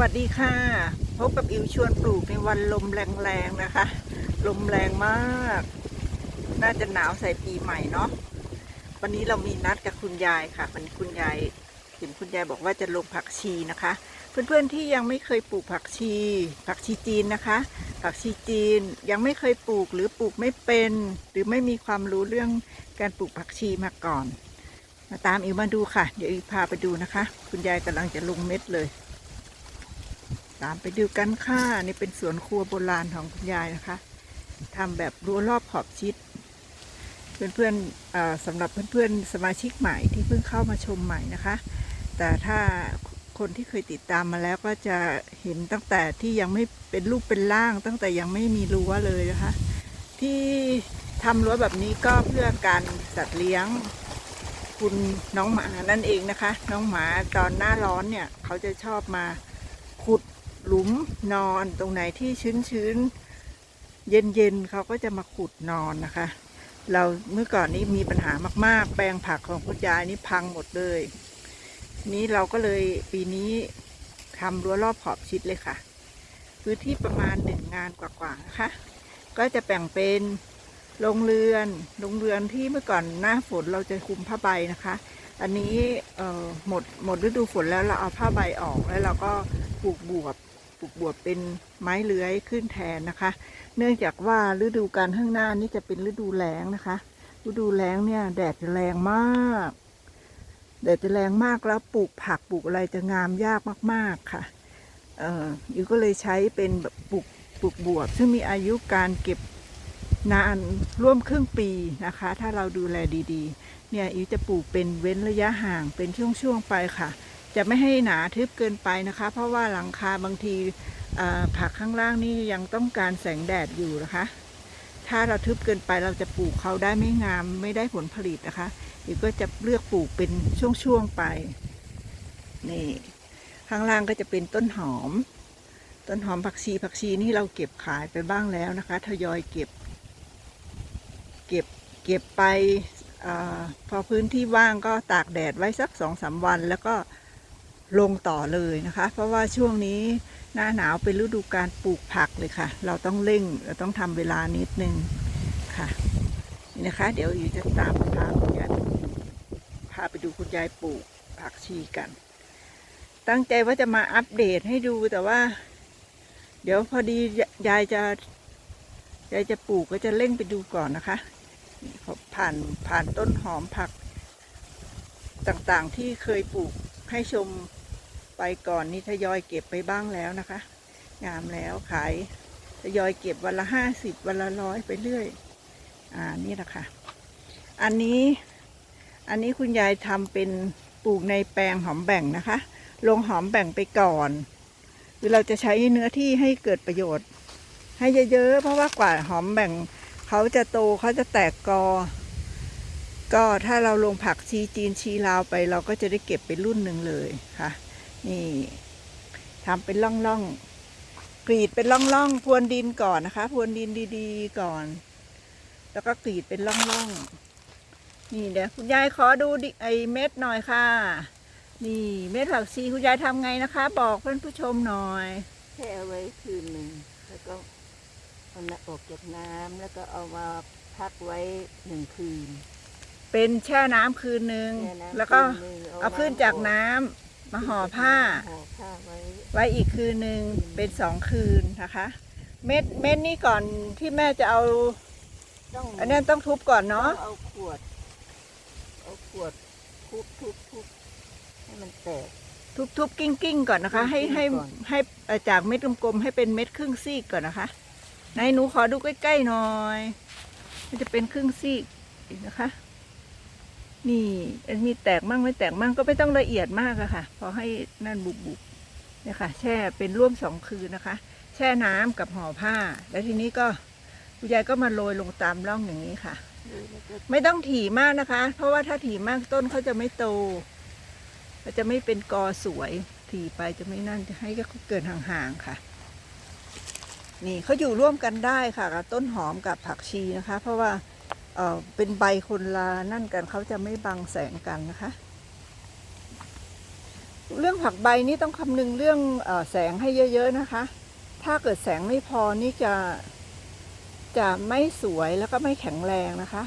วัสดีค่ะ พบกับอิวชวนปลูกในวันลมแรงๆนะคะ ลมแรงมาก น่าจะหนาวใส่ปีใหม่เนาะวันนี้เรามีนัดกับคุณยายค่ะวันคุณยายเห็นคุณยายบอกว่าจะลงผักชีนะคะ เพื่อนๆที่ยังไม่เคยปลูกผักชี ผักชีจีนนะคะ ผักชีจีนยังไม่เคยปลูกหรือปลูกไม่เป็น หรือไม่มีความรู้เรื่องการปลูกผักชีมาก่อน มาตามอิวมาดูค่ะ เดี๋ยวอิวพาไปดูนะคะ คุณยายกำลังจะลงเม็ดเลย ตามไปดูกันค่ะนี่เป็นสวนครัวโบราณของคุณยายนะคะทำแบบรั้วรอบขอบชิด เพื่อนๆเอ่อสำหรับเพื่อนๆสมาชิกใหม่ที่เพิ่งเข้ามาชมใหม่นะคะ แต่ถ้าคนที่เคยติดตามมาแล้วก็จะเห็นตั้งแต่ที่ยังไม่เป็นรูปเป็นร่าง ตั้งแต่ยังไม่มีรั้วเลยนะคะ ที่ทำรั้วแบบนี้ก็เพื่อการสัตว์เลี้ยงคุณน้องหมานั่นเองนะคะ น้องหมาตอนหน้าร้อนเนี่ย เขาจะชอบมาขุด หลุมนอนตรงไหนที่ชื้นๆ เย็นๆเขาก็จะมาขุดนอนนะคะ เราเมื่อก่อนนี้มีปัญหามาก ๆ แปลงผักของคุณยายนี่พังหมดเลย นี้เราก็เลยปีนี้ทำรั้วรอบขอบชิดเลยค่ะ พื้นที่ประมาณหนึ่งงานกว่าๆนะคะ ก็จะแบ่งเป็นโรงเรือนโรงเรือนที่เมื่อก่อนหน้าฝนเราจะคุมผ้าใบนะคะ อันนี้หมดหมดฤดูฝนแล้วเราเอาผ้าใบออกแล้วเราก็ ปลูกบวบปลูกบวบเป็นไม้เลื้อยขึ้นแทนนะคะ เนื่องจากว่าฤดูการข้างหน้านี่จะเป็นฤดูแล้งนะคะ ฤดูแล้งเนี่ยแดดจะแรงมากแดดจะแรงมากแล้วปลูกผักปลูกอะไรจะงามยากมาก ๆค่ะ เอ่ออิวก็เลยใช้เป็นแบบปลูกปลูกบวบ ซึ่งมีอายุการเก็บนานร่วมครึ่งปีนะคะ ถ้าเราดูแลดีๆ เนี่ยอิวจะปลูกเป็นเว้นระยะห่างเป็นช่วงๆไปค่ะ จะไม่ให้หนาทึบเกินไปนะคะ เพราะว่าหลังคาบางทีผักข้างล่างนี่ยังต้องการแสงแดดอยู่นะคะ ถ้าเราทึบเกินไปเราจะปลูกเขาได้ไม่งามไม่ได้ผลผลิตนะคะอิวก็จะเลือกปลูกเป็นช่วงๆไปนี่ข้างล่างก็จะเป็นต้นหอม ต้นหอมผักชีผักชีนี่เราเก็บขายไปบ้างแล้วนะคะทยอยเก็บ เก็บเก็บไปอพอพื้นที่ว่างก็ตากแดดไว้สักสองสามวัน แล้วก็ ลงต่อเลยนะคะ เพราะว่าช่วงนี้หน้าหนาวเป็นฤดูการปลูกผักเลยค่ะ เราต้องเร่งเราต้องทำเวลานิดนึงค่ะนี่นะคะ เดี๋ยวอยู่จะตามพาคุณยายพาไปดูคุณยายปลูกผักชีกัน ตั้งใจว่าจะมาอัปเดตให้ดูแต่ว่า เดี๋ยวพอดียายจะยายจะปลูกก็จะเร่งไปดูก่อนนะคะผ่านผ่านต้นหอมผักต่างๆที่เคยปลูกให้ชม ไปก่อนนี่ทยอยเก็บไปบ้างแล้วนะคะ งามแล้วขายทยอยเก็บวันละห้าสิบวันละร้อยไปเรื่อย อ่านี่แหละค่ะ อันนี้อันนี้คุณยายทำเป็นปลูกในแปลงหอมแบ่งนะคะ ลงหอมแบ่งไปก่อน คือเราจะใช้เนื้อที่ให้เกิดประโยชน์ ให้เยอะๆเพราะว่ากว่าหอมแบ่งเขาจะโตเขาจะแตกกอ ก็ถ้าเราลงผักชีจีนชีลาวไป เราก็จะได้เก็บเป็นรุ่นหนึ่งเลยค่ะ นี่ทำเป็นล่องๆกรีดเป็นล่องๆพรวนดินก่อนนะคะพรวนดินดีๆก่อน แล้วก็กรีดเป็นล่องๆนี่เดี๋ยวคุณยายขอดูดิไอเม็ดหน่อยค่ะ นี่เม็ดผักชีคุณยายทำไงนะคะ บอกเพื่อนผู้ชมหน่อยแช่ไว้คืนหนึ่งแล้วก็เอาน้ำออกจากน้ำแล้วก็เอามาพักไว้หนึ่งคืน เป็นแช่น้ำคืนหนึ่งแช่น้ำแล้วก็คืนหนึ่งเอาขึ้นจากน้ำ มาห่อผ้า ห่อผ้าไว้ไว้อีกคืนหนึ่งเป็นสองคืนนะคะ เม็ดเม็ดนี้ก่อนที่แม่จะเอาต้องอันนี้ต้องทุบก่อนเนาะต้องเอาขวด เอาขวดทุบทุบทุบให้มันแตก ทุบทุบกิ้งกิ้งก่อนนะคะ ให้ให้กิ้งๆก่อน ให้เอ่อจากเม็ดกลมๆให้เป็นเม็ดครึ่งซีกก่อนนะคะไหนหนูขอดูใกล้ๆหน่อย มันจะเป็นครึ่งซีกนะคะ นี่อันนี้แตกมั่งไม่แตกมั่งก็ไม่ต้องละเอียดมากอะค่ะ พอให้นั่นบุบบุบเนี่ยค่ะ แช่เป็นร่วมสองคืนนะคะ แช่น้ำกับห่อผ้า แล้วทีนี้ก็คุณยายก็มาโรยลงตามร่องอย่างนี้ค่ะ ไม่ต้องถี่มากนะคะ เพราะว่าถ้าถี่มากต้นเขาจะไม่โตมันจะไม่เป็นกอสวย ถี่ไปจะไม่นั่นจะให้เขาเกิดห่างๆค่ะ นี่เขาอยู่ร่วมกันได้ค่ะกับต้นหอมกับผักชีนะคะ เพราะว่า เป็นใบคนละนั่นกันเขาจะไม่บังแสงกันนะคะ เรื่องผักใบนี่ต้องคำนึงเรื่องอแสงให้เยอะๆนะคะ ถ้าเกิดแสงไม่พอนี่จะจะไม่สวยแล้วก็ไม่แข็งแรงนะคะ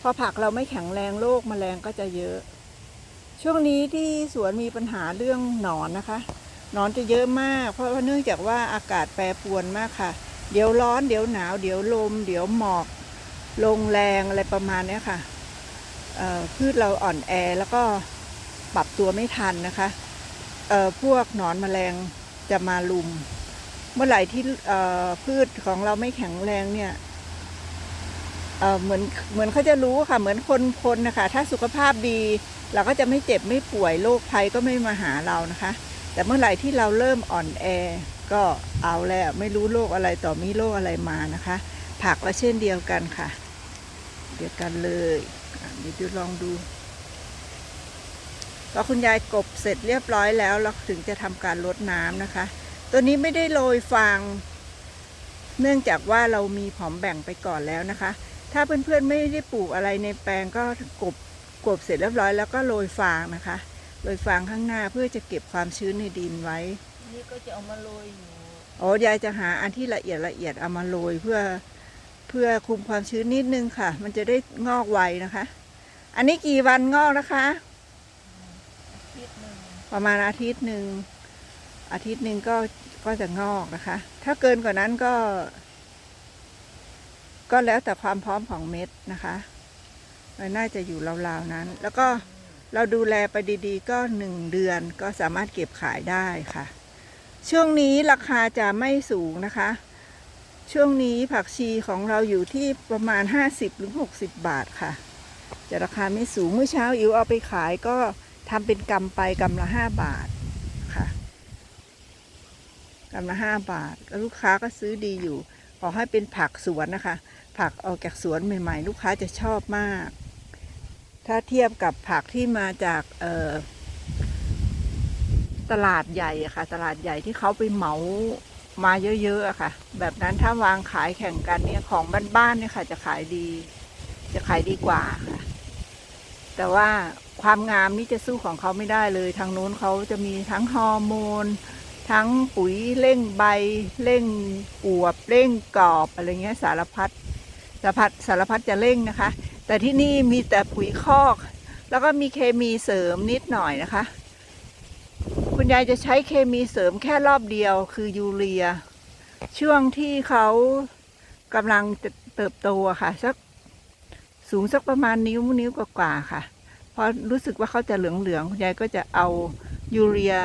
พอผักเราไม่แข็งแรงโรคแมลงก็จะเยอะ ช่วงนี้ที่สวนมีปัญหาเรื่องหนอนนะคะหนอนจะเยอะมาก เพราะว่าเนื่องจากว่าอากาศแปรปรวนมากค่ะ เดี๋ยวร้อนเดี๋ยวหนาว เดี๋ยวลม เดี๋ยวหมอก ลงแรงอะไรประมาณนี้ค่ะพืชเราอ่อนแอแล้วก็ปรับตัวไม่ทันนะคะพวกหนอนแมลงจะมาลุม เมื่อไหร่ที่พืชของเราไม่แข็งแรงเนี่ยเเหมือนเหมือนเขาจะรู้ค่ะ เหมือนคนคนนะคะ ถ้าสุขภาพดีเราก็จะไม่เจ็บไม่ป่วยโรคภัยก็ไม่มาหาเรานะคะ แต่เมื่อไหร่ที่เราเริ่มอ่อนแอ ก็เอาแล้วไม่รู้โรคอะไรต่อมีโรคอะไรมานะคะ ผักก็เช่นเดียวกันค่ะ เดียวกันเลยอะเดี๋ยวดูลองดูพอคุณยายกบเสร็จเรียบร้อยแล้วเราถึงจะทำการรดน้ำนะคะ ตัวนี้ไม่ได้โรยฟาง เนื่องจากว่าเรามีผอมแบ่งไปก่อนแล้วนะคะ ถ้าเพื่อนๆไม่ได้ปลูกอะไรในแปลงก็กบกบเสร็จเรียบร้อยแล้วก็โรยฟางนะคะโรยฟางข้างหน้าเพื่อจะเก็บความชื้นในดินไว้ นี่ก็จะเอามาโรยอยู่โอ้ยายจะหาอันที่ละเอียดละเอียดเอามาโรยเพื่อ เพื่อคุมความชื้นนิดนึงค่ะ มันจะได้งอกไวนะคะ อันนี้กี่วันงอกนะคะนิดหนึ่งประมาณอาทิตย์หนึ่งอาทิตย์หนึ่งก็ก็จะงอกนะคะ ถ้าเกินกว่านั้นก็ ก็แล้วแต่ความพร้อมของเม็ดนะคะมันน่าจะอยู่ราวๆนั้น แล้วก็เราดูแลไปดีๆ ก็หนึ่งเดือนก็สามารถเก็บขายได้ค่ะ ช่วงนี้ราคาจะไม่สูงนะคะ ช่วงนี้ผักชีของเราอยู่ที่ประมาณ 50หรือ60 บาทค่ะ จะราคาไม่สูงเมื่อเช้าอิ๋วเอาไปขายก็ทำเป็นกำไปกำละ 5 บาทค่ะกำละ5บาทก็ลูกค้าก็ซื้อดีอยู่ ขอให้เป็นผักสวนนะคะ ผักออกจากสวนใหม่ ๆ ลูกค้าจะชอบมาก ถ้าเทียบกับผักที่มาจากตลาดใหญ่ค่ะ ตลาดใหญ่ที่เขาไปเหมา มาเยอะๆอะค่ะ แบบนั้นถ้าวางขายแข่งกันเนี่ยของบ้านๆเนี่ยค่ะ จะขายดี จะขายดีกว่าค่ะ แต่ว่าความงามนี่จะสู้ของเขาไม่ได้เลย ทางโน้นเขาจะมีทั้งฮอร์โมน ทั้งปุ๋ยเร่งใบเร่งอวบเร่งกรอบอะไรเงี้ยสารพัดสารพัดสารพัดจะเร่งนะคะ แต่ที่นี่มีแต่ปุ๋ยคอก แล้วก็มีเคมีเสริมนิดหน่อยนะคะ คุณยายจะใช้เคมีเสริมแค่รอบเดียวคือยูเรีย ช่วงที่เขากำลังเติบโตค่ะสักสูงสักประมาณนิ้วนิ้วกว่าๆค่ะพอรู้สึกว่าเขาจะเหลืองๆคุณยายก็จะเอายูเรีย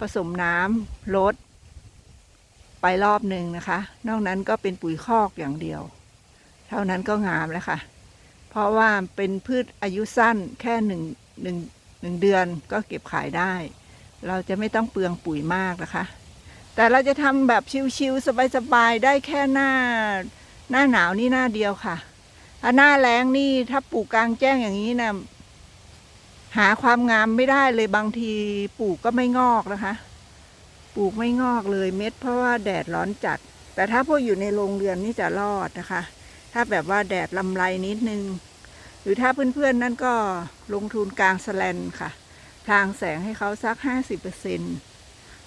ผสมน้ำลดไปรอบหนึ่งนะคะ นอกนั้นก็เป็นปุ๋ยคอกอย่างเดียว เท่านั้นก็งามแล้วค่ะ เพราะว่าเป็นพืชอายุสั้นแค่หนึ่งหนึ่งหนึ่งเดือนก็เก็บขายได้ เราจะไม่ต้องเปลืองปุ๋ยมากนะคะ แต่เราจะทำแบบชิวๆสบายๆได้แค่หน้า หน้าหนาวนี่หน้าเดียวค่ะถ้าหน้าแล้งนี่ถ้าปลูกกลางแจ้งอย่างนี้นะหาความงามไม่ได้เลยบางทีปลูกก็ไม่งอกนะคะ ปลูกไม่งอกเลยเม็ด เพราะว่าแดดร้อนจัด แต่ถ้าพวกอยู่ในโรงเรือนนี่จะรอดนะคะ ถ้าแบบว่าแดดลำไรนิดนึง หรือถ้าเพื่อนๆนั่นก็ลงทุนกลางสแลนค่ะ ทางแสงให้เขาสักห้าสิบเปอร์เซ็น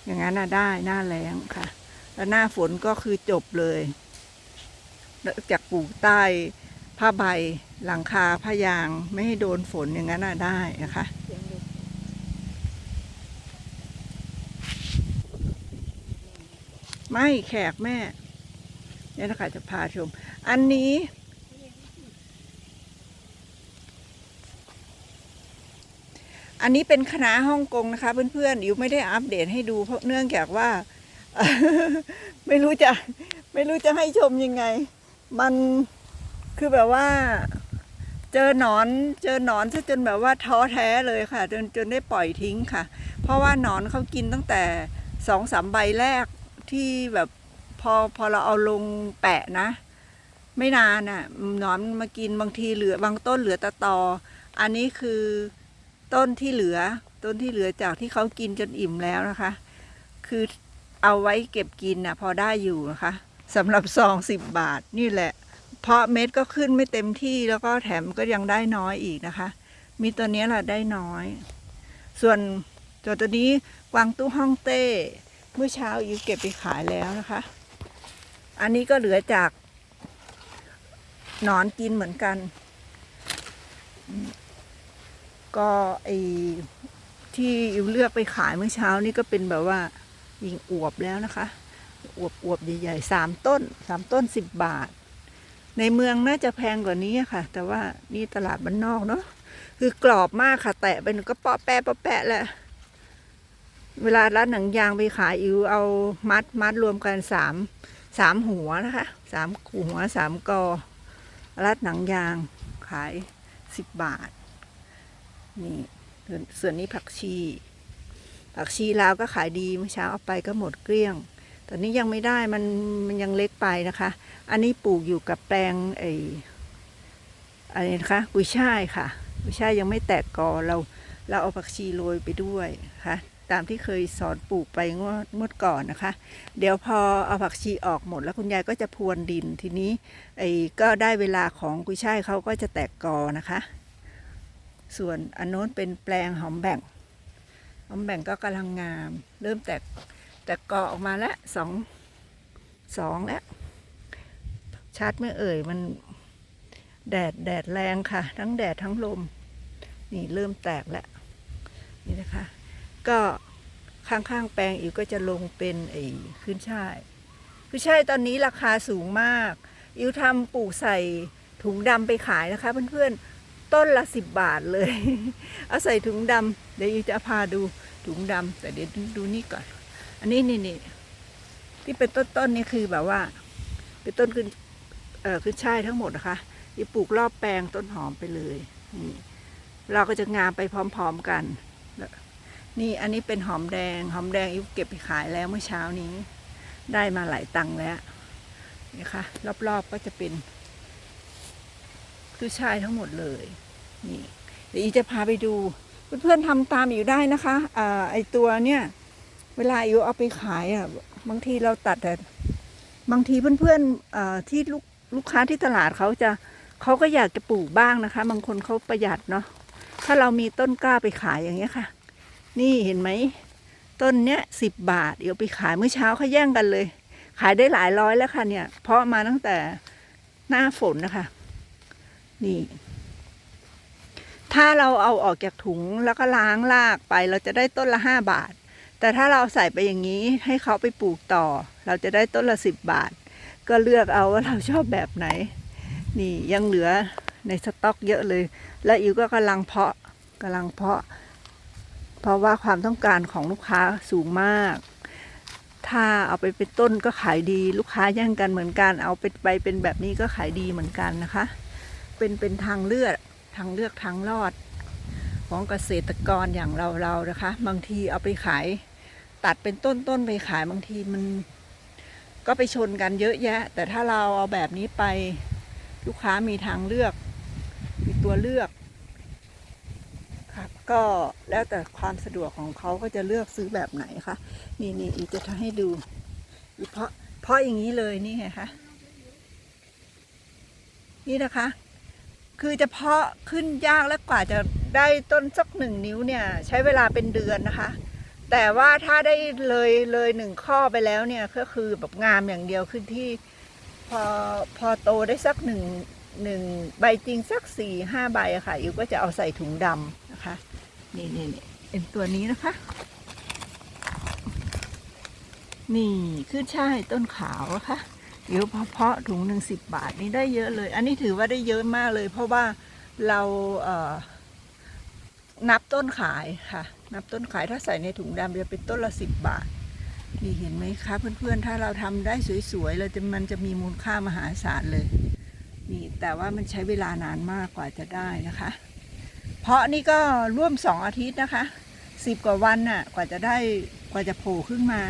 อย่างนั้นน่ะได้หน้าแล้งค่ะ แล้วหน้าฝนก็คือจบเลย จากปลูกใต้ผ้าใบหลังคาผ้ายางไม่ให้โดนฝนอย่างนั้นน่ะได้นะคะไม่แขกแม่เนี่ยนะคะจะพาชม อันนี้ อันนี้เป็นคณะฮ่องกงนะคะ เพื่อนๆอิวไม่ได้อัปเดตให้ดูเพราะเนื่องจากว่า ไม่รู้จะไม่รู้จะให้ชมยังไง มันคือแบบว่า เจอหนอนเจอหนอนซะจนแบบว่าท้อแท้เลยค่ะ จนจนได้ปล่อยทิ้งค่ะ เพราะว่าหนอนเขากินตั้งแต่สองสามใบแรกที่แบบพอพอเราเอาลงแปะนะ ไม่นานอะหนอนมากินบางทีเหลือบางต้นเหลือแตะตอ อันนี้คือ ต้นที่เหลือ ต้นที่เหลือจากที่เขากินจนอิ่มแล้วนะคะ คือเอาไว้เก็บกินนะพอได้อยู่นะคะสำหรับซองสิบบาทนี่แหละ เพราะเม็ดก็ขึ้นไม่เต็มที่แล้วก็แถมก็ยังได้น้อยอีกนะคะ มีตัวนี้แหละได้น้อย ส่วนจอตัวนี้กวางตุ้ฮ่องเต้เมื่อเช้าอิวเก็บไปขายแล้วนะคะ อันนี้ก็เหลือจากหนอนกินเหมือนกัน ก็ไอที่อิวเลือกไปขายเมื่อเช้านี่ก็เป็นแบบว่ายิงอวบแล้วนะคะอวบอวบใหญ่ๆสามต้นสามต้นสิบบาท ในเมืองน่าจะแพงกว่านี้ค่ะ แต่ว่านี่ตลาดบ้านนอกเนาะคือกรอบมากค่ะ แตะไปหนงก็ปาะแปะปะแปะแหละเวลาร้านหนังยางไปขายอิวเอามัดมัดรวมกันสามสามหัวนะคะสามหัวสามกอรัดหนังยางขายสิบบาท นี่ส่วนนี้ผักชี ผักชีลาวก็ขายดีเมื่อเช้าเอาไปก็หมดเกลี้ยงตอนนี้ยังไม่ได้มันมันยังเล็กไปนะคะ อันนี้ปลูกอยู่กับแปลงไอ้อะไรนะคะกุยช่ายค่ะกุยช่ายยังไม่แตกกอเราเราเอาผักชีโรยไปด้วยนะคะตามที่เคยสอนปลูกไปงวดงวดก่อนนะคะ เดี๋ยวพอเอาผักชีออกหมดแล้วคุณยายก็จะพรวนดินทีนี้ไอ้ก็ได้เวลาของกุยช่ายเขาก็จะแตกกอนะคะ ส่วนอันโน้นเป็นแปลงหอมแบ่ง หอมแบ่งก็กำลังงาม เริ่มแตกแตกกอออกมาแล้วสองสองแล้วชัดไม่เอ่ยมันแดดแดดแรงค่ะ ทั้งแดดทั้งลม นี่เริ่มแตกแล้วนี่นะคะ ก็ข้างๆแปลงอิวก็จะลงเป็นไอ้ขึ้นช่ายขึ้นช่ายตอนนี้ราคาสูงมากอิวทำปลูกใส่ถุงดำไปขายนะคะเพื่อนๆ ต้นละสิบบาทเลย เอาใส่ถุงดำเดี๋ยวจะพาดูถุงดำแต่เดี๋ยวดูนี่ก่อน อันนี้นี่นี่ที่เป็นต้นๆนี่คือแบบว่า เป็นต้นขึ้นเอ่อขึ้นช่ายทั้งหมดนะคะที่ปลูกรอบแปลงต้นหอมไปเลยนี่เราก็จะงามไปพร้อม ๆกัน นี่อันนี้เป็นหอมแดง หอมแดงอิวเก็บไปขายแล้วเมื่อเช้านี้ ได้มาหลายตังค์แล้วนี่ค่ะรอบๆก็จะเป็น ขึ้ชายทั้งหมดเลยนี่เดี๋ยวอีจะพาไปดู เพื่อนๆทำตามอยู่ได้นะคะอ่าไอตัวเนี่ยเวลาอิวเอาไปขายอะบางทีเราตัดแต่บางทีเพื่อนๆอ่อที่ลูกลูกค้าที่ตลาดเขาจะเขาก็อยากจะปลูกบ้างนะคะ บางคนเขาประหยัดเนาะถ้าเรามีต้นกล้าไปขายอย่างเงี้ยค่ะ นี่เห็นไหมต้นเนี้ยสิบบาทเดี๋ยวไปขายเมื่อเช้าเขาแย่งกันเลย ขายได้หลายร้อยแล้วค่ะเนี่ย เพราะมาตั้งแต่หน้าฝนนะคะ นี่ ถ้าเราเอาออกจากถุงแล้วก็ล้างลากไป เราจะได้ต้นละห้าบาท แต่ถ้าเราใส่ไปอย่างนี้ให้เขาไปปลูกต่อ เราจะได้ต้นละสิบบาท ก็เลือกเอาว่าเราชอบแบบไหน นี่ยังเหลือในสต็อกเยอะเลย และอิวก็กำลังเพาะกำลังเพาะ เพราะว่าความต้องการของลูกค้าสูงมาก ถ้าเอาไปเป็นต้นก็ขายดี ลูกค้าแย่งกันเหมือนกัน เอาไปไปเป็นแบบนี้ก็ขายดีเหมือนกันนะคะ เป็นเป็นทางเลือกทางเลือกทางรอด ของเกษตรกรอย่างเราเรานะคะ บางทีเอาไปขาย ตัดเป็นต้นต้นไปขายบางทีมัน ก็ไปชนกันเยอะแยะ แต่ถ้าเราเอาแบบนี้ไปลูกค้ามีทางเลือก มีตัวเลือกครับก็แล้วแต่ความสะดวกของเขาก็จะเลือกซื้อแบบไหนคะนี่นี่อีจะทำให้ดูอีเพราะเพราะอย่างนี้เลยนี่ไงคะนี่นะคะ คือจะเพาะขึ้นยากและกว่าจะได้ต้นสักหนึ่งนิ้วเนี่ยใช้เวลาเป็นเดือนนะคะ แต่ว่าถ้าได้เลยเลยหนึ่งข้อไปแล้วเนี่ยก็คือแบบงามอย่างเดียวขึ้นที่พอพอโตได้สักหนึ่งหนึ่งใบจริงสักสี่ห้าใบอะค่ะอิวก็จะเอาใส่ถุงดำนะคะ นี่นี่นี่เป็นตัวนี้นะคะ นี่ขึ้นช่ายต้นขาวนะคะ เยอิวเพาะถุงหนึ่งสิบบาทนี่ได้เยอะเลย อันนี้ถือว่าได้เยอะมากเลย เพราะว่าเราเนับต้นขายค่ะ นับต้นขายถ้าใส่ในถุงดำจะเป็นต้นละสิบบาท นี่เห็นไหมคะเพื่อนๆ ถ้าเราทำได้สวยๆเราจะมันจะมีมูลค่ามหาศาลเลย นี่แต่ว่ามันใช้เวลานานมากกว่าจะได้นะคะ เพราะนี่ก็ร่วมสองอาทิตย์นะคะสิบกว่าวันน่ะกว่าจะได้กว่าจะโผล่ขึ้นมา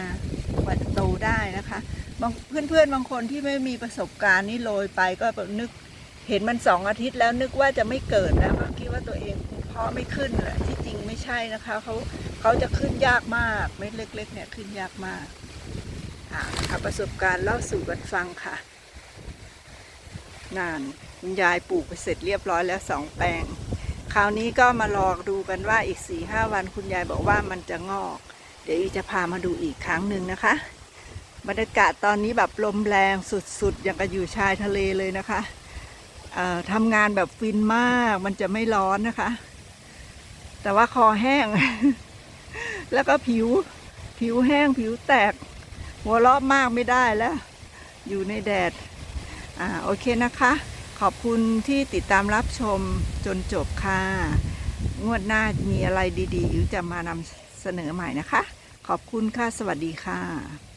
กว่าจะโตได้นะคะ บางเพื่อนๆบางคนที่ไม่มีประสบการณ์นี่โรยไปก็แบบนึกเห็นมันสองอาทิตย์แล้วนึกว่าจะไม่เกิดแล้วคิดว่าตัวเองเพาะไม่ขึ้นแหละที่จริงไม่ใช่นะคะเขาเขาจะขึ้นยากมากเม็ดเล็ก ๆ เนี่ยขึ้นยากมากอ่าเอาประสบการณ์เล่าสู่กันฟังค่ะนานคุณยายปลูกไปเสร็จเรียบร้อยแล้วสองแปลง คราวนี้ก็มารองดูกันว่าอีกสี่ห้าวันคุณยายบอกว่ามันจะงอก เดี๋ยวอีจะพามาดูอีกครั้งหนึ่งนะคะ บรรยากาศตอนนี้แบบลมแรงสุดๆ อย่างกับอยู่ชายทะเลเลยนะคะทำงานแบบฟินมากมันจะไม่ร้อนนะคะ แต่ว่าคอแห้ง แล้วก็ผิวผิวแห้งผิวแตก หัวราะมากไม่ได้แล้ว อยู่ในแดด อ่าโอเคนะคะ ขอบคุณที่ติดตามรับชมจนจบค่ะ งวดหน้ามีอะไรดีๆอิ๋วจะมานำเสนอใหม่นะคะ ขอบคุณค่ะ สวัสดีค่ะ